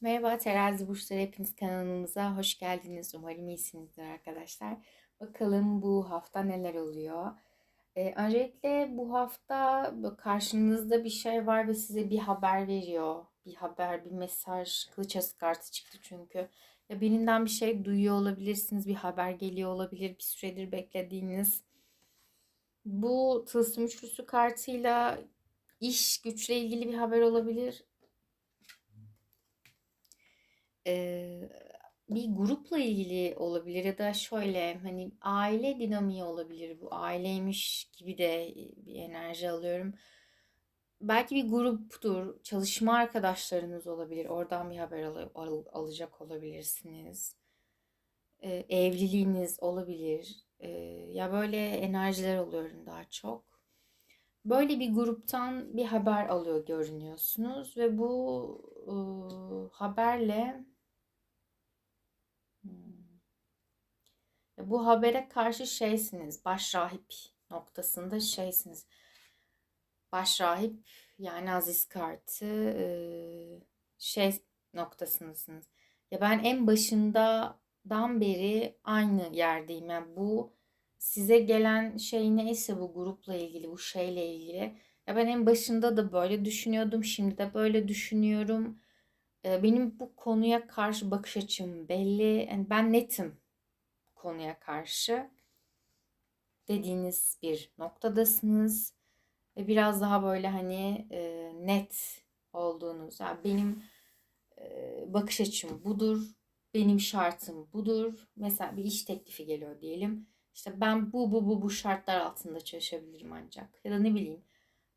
Merhaba Terazi Burçları hepiniz kanalımıza hoş geldiniz. Umarım iyisinizdir arkadaşlar. Bakalım bu hafta neler oluyor. Ee, öncelikle bu hafta karşınızda bir şey var ve size bir haber veriyor. Bir haber, bir mesaj, kılıç ası kartı çıktı çünkü. Ya birinden bir şey duyuyor olabilirsiniz, bir haber geliyor olabilir, bir süredir beklediğiniz. Bu tılsım üçlüsü kartıyla iş güçle ilgili bir haber olabilir Eee, bir grupla ilgili olabilir ya da şöyle hani aile dinamiği olabilir bu aileymiş gibi de bir enerji alıyorum. Belki bir gruptur, çalışma arkadaşlarınız olabilir. Oradan bir haber al- al- alacak olabilirsiniz. Eee, evliliğiniz olabilir. Eee, ya böyle enerjiler alıyorum daha çok. Böyle bir gruptan bir haber alıyor görünüyorsunuz ve bu ıı, haberle Hmm. Bu habere karşı şeysiniz, başrahip noktasında şeysiniz. Başrahip yani Aziz kartı e, şey noktasındasınız. Ya ben en başından beri aynı yerdeyim. Yani bu size gelen şey neyse bu grupla ilgili, bu şeyle ilgili. Ya ben en başında da böyle düşünüyordum, şimdi de böyle düşünüyorum. E, benim bu konuya karşı bakış açım belli. Yani ben netim konuya karşı dediğiniz bir noktadasınız ve biraz daha böyle hani e, net olduğunuz. Yani benim e, bakış açım budur, benim şartım budur. Mesela bir iş teklifi geliyor diyelim. İşte ben bu bu bu bu şartlar altında çalışabilirim ancak. Ya da ne bileyim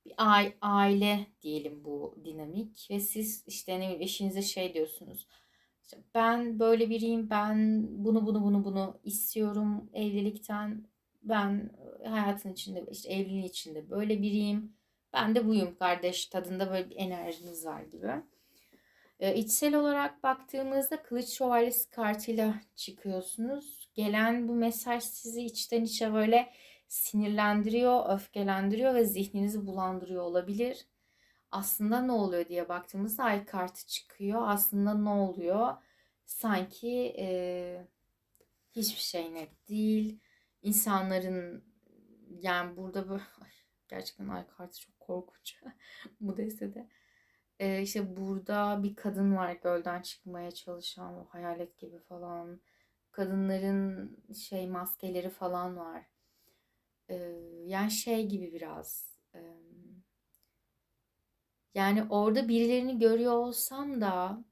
bir aile diyelim bu dinamik ve siz işte ne bileyim eşinize şey diyorsunuz. İşte ben böyle biriyim, ben bunu bunu bunu bunu istiyorum evlilikten. Ben hayatın içinde işte evliliğin içinde böyle biriyim. Ben de buyum kardeş tadında böyle bir enerjiniz var gibi. Ee, içsel olarak baktığımızda kılıç şövalyesi kartıyla çıkıyorsunuz. Gelen bu mesaj sizi içten içe böyle sinirlendiriyor, öfkelendiriyor ve zihninizi bulandırıyor olabilir. Aslında ne oluyor diye baktığımızda ay kartı çıkıyor. Aslında ne oluyor? Sanki e, hiçbir şey net değil. İnsanların yani burada böyle gerçekten ay kartı çok korkunç bu destede. E, işte burada bir kadın var gölden çıkmaya çalışan o hayalet gibi falan. Kadınların şey maskeleri falan var yani şey gibi biraz yani orada birilerini görüyor olsam da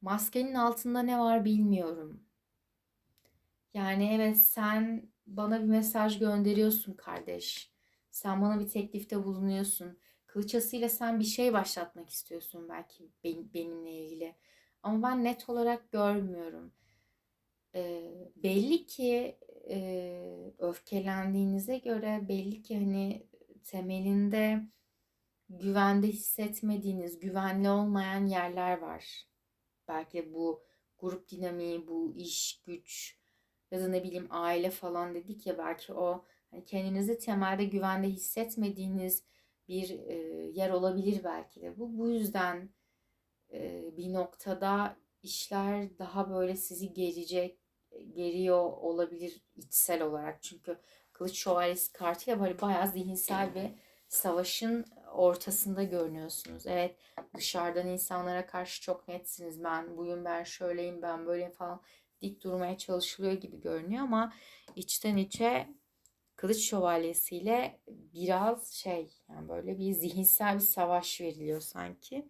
maskenin altında ne var bilmiyorum. Yani evet sen bana bir mesaj gönderiyorsun kardeş. Sen bana bir teklifte bulunuyorsun. Kılıçasıyla sen bir şey başlatmak istiyorsun belki benimle ilgili. Ama ben net olarak görmüyorum. E, belli ki e, öfkelendiğinize göre belli ki hani temelinde güvende hissetmediğiniz, güvenli olmayan yerler var. Belki bu grup dinamiği, bu iş, güç ya da ne bileyim aile falan dedik ya belki o hani kendinizi temelde güvende hissetmediğiniz bir e, yer olabilir belki de. Bu bu yüzden e, bir noktada işler daha böyle sizi gelecek, geriyor olabilir içsel olarak. Çünkü Kılıç Şövalyesi kartıyla böyle bayağı zihinsel bir savaşın ortasında görünüyorsunuz. Evet dışarıdan insanlara karşı çok netsiniz. Ben buyum, ben şöyleyim, ben böyleyim falan dik durmaya çalışılıyor gibi görünüyor ama içten içe Kılıç Şövalyesiyle biraz şey yani böyle bir zihinsel bir savaş veriliyor sanki.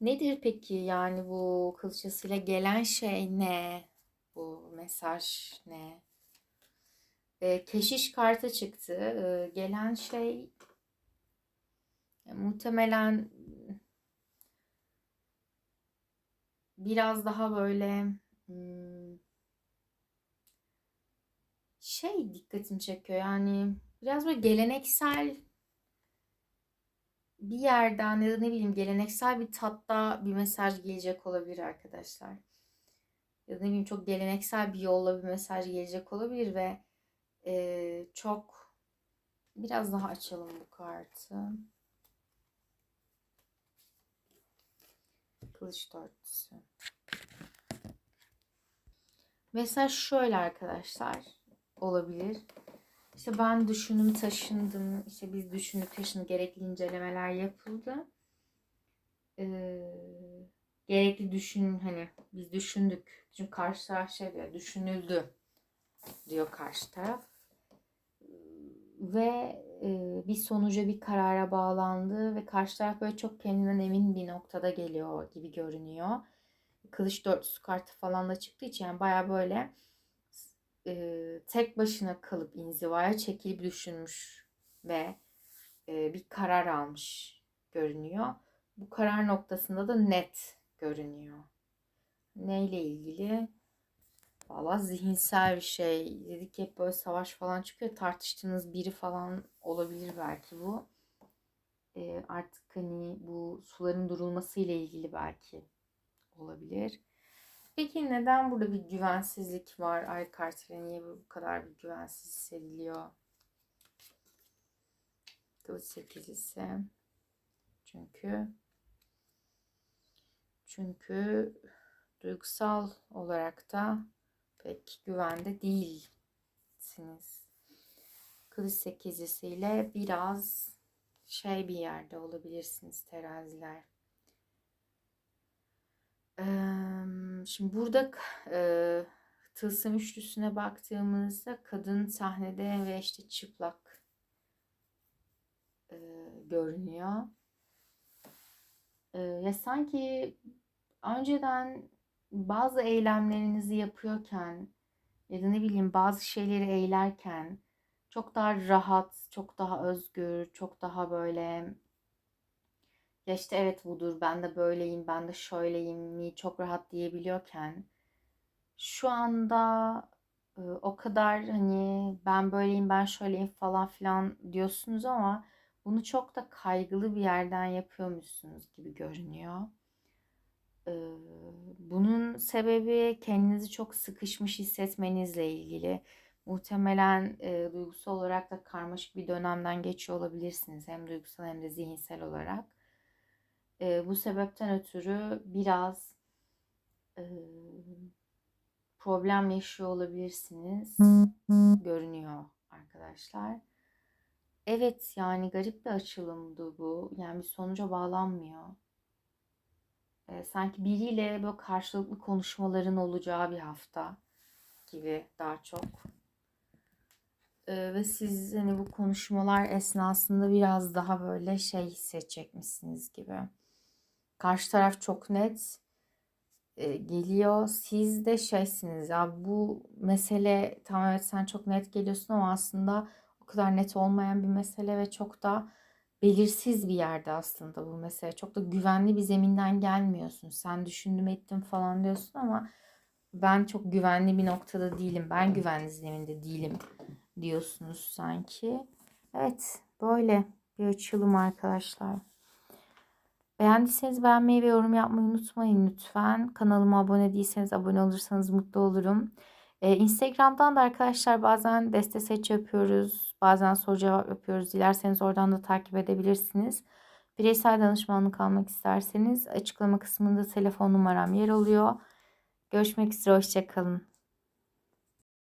Nedir peki yani bu kılıçasıyla gelen şey ne? Bu mesaj ne? E, keşiş kartı çıktı. E, gelen şey e, muhtemelen biraz daha böyle hmm, şey dikkatini çekiyor. Yani biraz böyle geleneksel bir yerden ya da ne bileyim geleneksel bir tatta bir mesaj gelecek olabilir arkadaşlar. Ya da ne bileyim çok geleneksel bir yolla bir mesaj gelecek olabilir ve e, çok biraz daha açalım bu kartı. Kılıç dörtlüsü. Mesela şöyle arkadaşlar olabilir. İşte ben düşündüm taşındım. İşte biz düşündük taşındık. Gerekli incelemeler yapıldı. Ee, gerekli düşün hani biz düşündük. Çünkü karşı taraf şey diyor düşünüldü diyor karşı taraf. Ve e, bir sonuca bir karara bağlandı ve karşı taraf böyle çok kendinden emin bir noktada geliyor gibi görünüyor. Kılıç dörtlüsü kartı falan da çıktığı için yani baya böyle e, tek başına kalıp inzivaya çekilip düşünmüş ve e, bir karar almış görünüyor. Bu karar noktasında da net görünüyor. Neyle ilgili? Valla zihinsel bir şey. Dedik hep böyle savaş falan çıkıyor. Tartıştığınız biri falan olabilir belki bu. E, artık hani bu suların durulması ile ilgili belki olabilir. Peki neden burada bir güvensizlik var? Ay kartıyla niye bu kadar bir güvensiz hissediliyor? Kılıç sekizlisi. Çünkü çünkü duygusal olarak da pek güvende değilsiniz. Kılıç sekizlisiyle biraz şey bir yerde olabilirsiniz teraziler. Şimdi burada e, tılsım üçlüsüne baktığımızda kadın sahnede ve işte çıplak e, görünüyor. E, ya sanki önceden bazı eylemlerinizi yapıyorken ya da ne bileyim bazı şeyleri eylerken çok daha rahat, çok daha özgür, çok daha böyle ya işte evet budur, ben de böyleyim, ben de şöyleyim mi çok rahat diyebiliyorken şu anda o kadar hani ben böyleyim, ben şöyleyim falan filan diyorsunuz ama bunu çok da kaygılı bir yerden yapıyormuşsunuz gibi görünüyor. Bunun sebebi kendinizi çok sıkışmış hissetmenizle ilgili. Muhtemelen e, duygusal olarak da karmaşık bir dönemden geçiyor olabilirsiniz. Hem duygusal hem de zihinsel olarak. E, bu sebepten ötürü biraz e, problem yaşıyor olabilirsiniz. Görünüyor arkadaşlar. Evet yani garip bir açılımdı bu. Yani bir sonuca bağlanmıyor. E, sanki biriyle böyle karşılıklı konuşmaların olacağı bir hafta gibi daha çok. E, ve siz hani bu konuşmalar esnasında biraz daha böyle şey hissedecekmişsiniz gibi. Karşı taraf çok net e, geliyor. Siz de şeysiniz ya bu mesele tamam evet sen çok net geliyorsun ama aslında o kadar net olmayan bir mesele ve çok da belirsiz bir yerde aslında bu mesele. Çok da güvenli bir zeminden gelmiyorsun. Sen düşündüm ettim falan diyorsun ama ben çok güvenli bir noktada değilim. Ben güvenli zeminde değilim diyorsunuz sanki. Evet böyle bir açılım arkadaşlar. Beğendiyseniz beğenmeyi ve yorum yapmayı unutmayın lütfen. Kanalıma abone değilseniz abone olursanız mutlu olurum. Ee, Instagram'dan da arkadaşlar bazen deste seç yapıyoruz. Bazen soru cevap yapıyoruz. Dilerseniz oradan da takip edebilirsiniz. Bireysel danışmanlık almak isterseniz açıklama kısmında telefon numaram yer alıyor. Görüşmek üzere. Hoşçakalın.